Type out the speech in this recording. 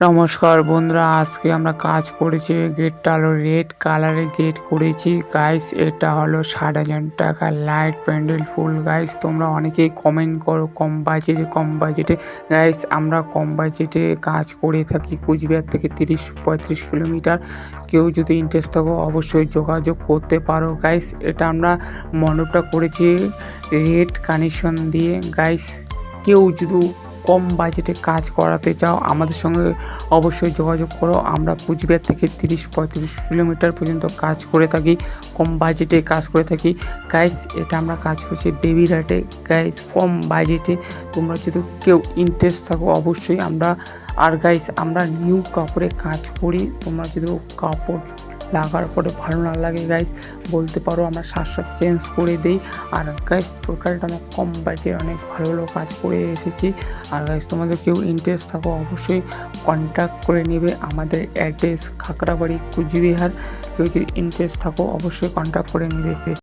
নমস্কার বন্ধুরা, আজকে আমরা কাজ করেছি গেটটা হলো রেড কালারের গেট করেছি। গাইস এটা হলো ষাট হাজার টাকা লাইট প্যান্ডেল ফুল গাইস তোমরা অনেকেই কমেন্ট করো কম বাজেটে কম বাজেটে গাইস আমরা কম বাজেটে কাজ করে থাকি কুচবিহার থেকে তিরিশ পঁয়ত্রিশ কিলোমিটার। কেউ যদি ইন্টারেস্ট থাকো, অবশ্যই যোগাযোগ করতে পারো। গাইস এটা আমরা মণ্ডপটা করেছি রেড কানেকশন দিয়ে। গাইস কেউ যদি কম বাজেটে কাজ করাতে চাও, আমাদের সঙ্গে অবশ্যই যোগাযোগ করো। আমরা কুচবিহার থেকে তিরিশ পঁয়ত্রিশ কিলোমিটার পর্যন্ত কাজ করে থাকি, কম বাজেটে কাজ করে থাকি। গাইস এটা আমরা কাজ করছি বেবিরহাটে গাইস কম বাজেটে তোমরা যদি কেউ ইন্টারেস্ট থাকো, অবশ্যই আমরা, আর গাইস আমরা নিউ কাপড়ে কাজ করি। তোমরা যদি কাপড় লাগার পরে ভালো না লাগে গাইস বলতে পারো, আমরা শ্বাসটা চেঞ্জ করে দিই। আর গাইস টোটালটা আমার কম বাজে অনেক ভালো ভালো কাজ করে এসেছি। আর গাইস তোমাদের কেউ ইন্টারেস্ট থাকো, অবশ্যই কন্ট্যাক্ট করে নেবে। আমাদের অ্যাড্রেস খাকরাবাড়ি কুচবিহার। কেউ যদি ইন্টারেস্ট থাকো, অবশ্যই কন্ট্যাক্ট করে নেবে।